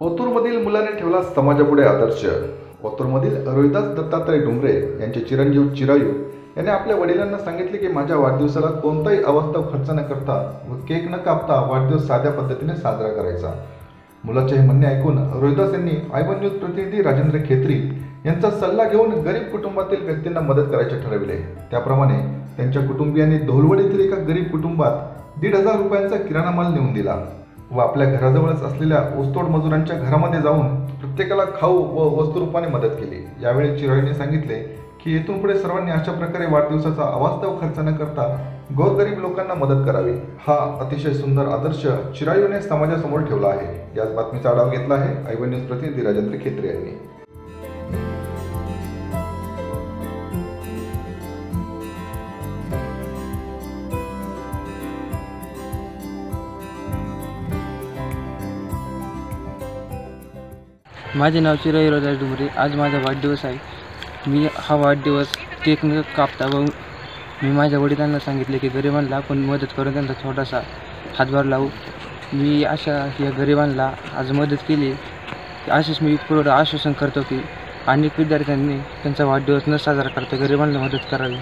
ओतूरमधील मुलाने ठेवला समाजापुढे आदर्श. ओतूरमधील रोहिदास दत्तात्रय डुमरे यांचे चिरंजीव चिरायू यांनी आपल्या वडिलांना सांगितले की माझ्या वाढदिवसाला कोणताही अवस्थव खर्च न करता व केक न कापता वाढदिवस साध्या पद्धतीने साजरा करायचा. मुलाचे हे म्हणणे ऐकून रोहिदास यांनी आयवन न्यूज प्रतिनिधी राजेंद्र खेत्री यांचा सल्ला घेऊन गरीब कुटुंबातील व्यक्तींना मदत करायचे ठरविले. त्याप्रमाणे त्यांच्या कुटुंबियांनी धोलवड येथील एका गरीब कुटुंबात दीड हजार रुपयांचा किराणा माल नेऊन दिला. व आपल्या घराजवळच असलेल्या ऊसतोड मजुरांच्या घरामध्ये जाऊन प्रत्येकाला खाऊ व वस्तुरूपाने मदत केली. यावेळी चिराईने सांगितले की येथून पुढे सर्वांनी अशा प्रकारे वाढदिवसाचा अवास्तव खर्च न करता गोरगरीब लोकांना मदत करावी. हा अतिशय सुंदर आदर्श चिरायूने समाजासमोर ठेवला आहे. याच बातमीचा आढावा घेतला आहे आयवन न्यूज प्रतिनिधी राजेंद्र खेत्रे यांनी. माझे नाव चिराई रोजा डुमरे. आज माझा वाढदिवस आहे. मी हा वाढदिवस केक न कापता व मी माझ्या वडिलांना सांगितले की गरिबांना आपण मदत करून त्यांचा थोडासा हातभार लावू. मी अशा या गरिबांना आज मदत केली. असेच मी पुढं आश्वासन करतो की अनेक विद्यार्थ्यांनी त्यांचा वाढदिवस न साजरा करता गरिबांना मदत करावी.